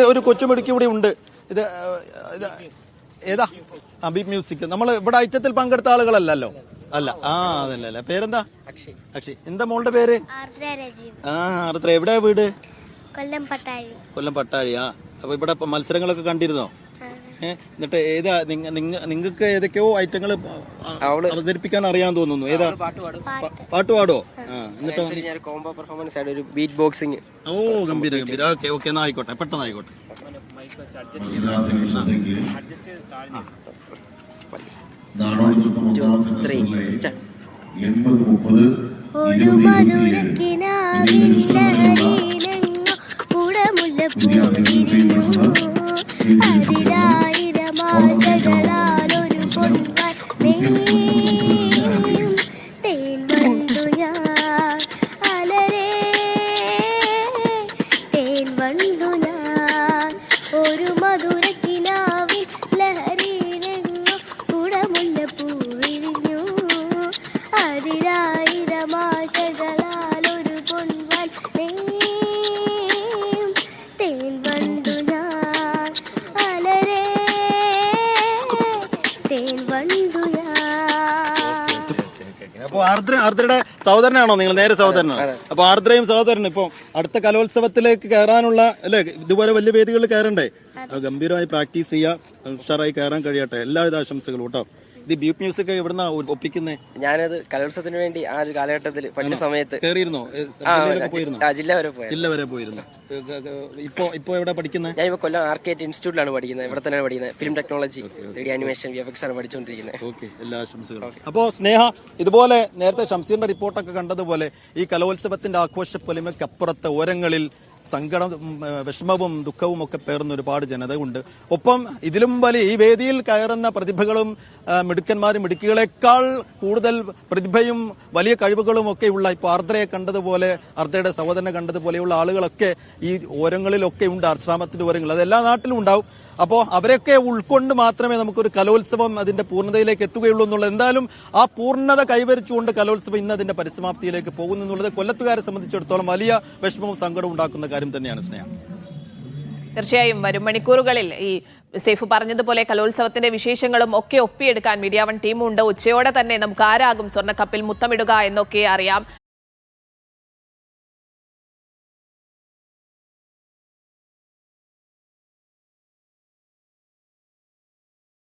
ഒരു കൊച്ചുമിടുക്കി ഇവിടെ ഉണ്ട്. ഇത് ആ, ബി ഏതാ അബീബ് മ്യൂസിക്. നമ്മൾ ഇവിടെ ഐറ്റത്തിൽ പങ്കെടുത്ത ആളുകളല്ലല്ലോ? അല്ല. ആ അതല്ല അല്ല പേരെന്താ അക്ഷി എന്താ മോളുടെ പേര്? ആ ആർദ്ര. എവിടെയാ വീട്? കൊല്ലം പട്ടാഴി. കൊല്ലം പട്ടാഴി ആ. അപ്പൊ ഇവിടെ മത്സരങ്ങളൊക്കെ കണ്ടിരുന്നോ? എന്നിട്ട് ഏതാ നിങ്ങ നിങ്ങ നിങ്ങൾക്ക് ഏതൊക്കെയോ ഐറ്റങ്ങൾ അവതരിപ്പിക്കാൻ അറിയാൻ തോന്നുന്നു. ഏതാ? പാട്ട് പാടോ. എന്നിട്ട് എന്നിട്ടോ കോംബോ പെർഫോമൻസ് ആയിട്ട് ഒരു ബീറ്റ് ബോക്സിങ് ഓ ഗംഭീര ഗംഭീര. ഓക്കെ ഓക്കെ എന്നാ ആയിക്കോട്ടെ. പെട്ടെന്ന് ആയിക്കോട്ടെ ഒരു അപ്പൊ ആർദ്ര ആർദ്രയുടെ സഹോദരനാണോ നിങ്ങൾ? നേരെ സഹോദരനാണ്? അപ്പൊ ആർദ്രയും സഹോദരൻ ഇപ്പൊ അടുത്ത കലോത്സവത്തിലേക്ക് കയറാനുള്ള അല്ലെ ഇതുപോലെ വലിയ വേദികളിൽ കയറണ്ടേ? ഗംഭീരമായി പ്രാക്ടീസ് ചെയ്യുക ഉഷാറായി കയറാൻ കഴിയട്ടെ. എല്ലാവിധ ആശംസകളും കേട്ടോ. ഇത് ബീപ്പ് മ്യൂസിക് എവിടുന്നാ ഒപ്പിക്കുന്നേ? ഞാനത് കലോത്സവത്തിന് വേണ്ടി ആ ഒരു കാലഘട്ടത്തിൽ പഠിച്ച സമയത്ത് കയറിയിരുന്നോ പോയിരുന്നോ? ആ, ജില്ല വരെ പോയത് ജില്ല വരെ പോയിരുന്നു. ഇപ്പോ ഇപ്പൊ എവിടെ പഠിക്കുന്നത് ഞാൻ ഇപ്പൊ കൊല്ലം ആർക്കേറ്റ് ഇൻസ്റ്റിറ്റ്യൂട്ടിലാണ് പഠിക്കുന്നത് ഇവിടെ തന്നെയാണ് പഠിക്കുന്നത് film technology three animation V F ആണ് പഠിച്ചുകൊണ്ടിരിക്കുന്നത് ഓക്കെ എല്ലാ ആശംസകളും. അപ്പോൾ സ്നേഹ ഇതുപോലെ നേരത്തെ ഷംസീറിന്റെ റിപ്പോർട്ടൊക്കെ കണ്ടതുപോലെ ഈ കലോത്സവത്തിന്റെ ആഘോഷ പൊലിമയ്ക്കപ്പുറത്തെ ഓരങ്ങളിൽ സങ്കടം വിഷമവും ദുഃഖവും ഒക്കെ പേർന്ന ഒരുപാട് ജനത ഉണ്ട് ഒപ്പം ഇതിലും വലിയ ഈ വേദിയിൽ കയറുന്ന പ്രതിഭകളും മിടുക്കന്മാരും മിടുക്കികളെക്കാൾ കൂടുതൽ പ്രതിഭയും വലിയ കഴിവുകളും ഒക്കെ ഉള്ള ഇപ്പോൾ ആർദ്രയെ കണ്ടതുപോലെ ആർദ്രയുടെ സഹോദരനെ കണ്ടതുപോലെയുള്ള ആളുകളൊക്കെ ഈ ഓരങ്ങളിലൊക്കെ ഉണ്ട് ആശ്രാമത്തിന്റെ ഓരങ്ങൾ. അത് എല്ലാ നാട്ടിലും ഉണ്ടാവും. അപ്പോൾ അവരെയൊക്കെ ഉൾക്കൊണ്ട് മാത്രമേ നമുക്കൊരു കലോത്സവം അതിന്റെ പൂർണതയിലേക്ക് എത്തുകയുള്ളൂ എന്നുള്ളത്. എന്തായാലും ആ പൂർണത കൈവരിച്ചുകൊണ്ട് കലോത്സവം ഇന്ന് അതിന്റെ പരിസമാപ്തിയിലേക്ക് പോകുന്നു എന്നുള്ളത് കൊല്ലത്തുകാരെ സംബന്ധിച്ചിടത്തോളം വലിയ വിഷമവും സങ്കടവും ഉണ്ടാക്കുന്ന കാര്യം തന്നെയാണ് സ്നേഹം. തീർച്ചയായും വരും മണിക്കൂറുകളിൽ ഈ സേഫ് പറഞ്ഞതുപോലെ കലോത്സവത്തിന്റെ വിശേഷങ്ങളും ഒക്കെ ഒപ്പിയെടുക്കാൻ മീഡിയ വൺ ടീമുണ്ട്. ഉച്ചയോടെ തന്നെ നമുക്ക് ആരാകും സ്വർണക്കപ്പിൽ മുത്തമിടുക എന്നൊക്കെ അറിയാം.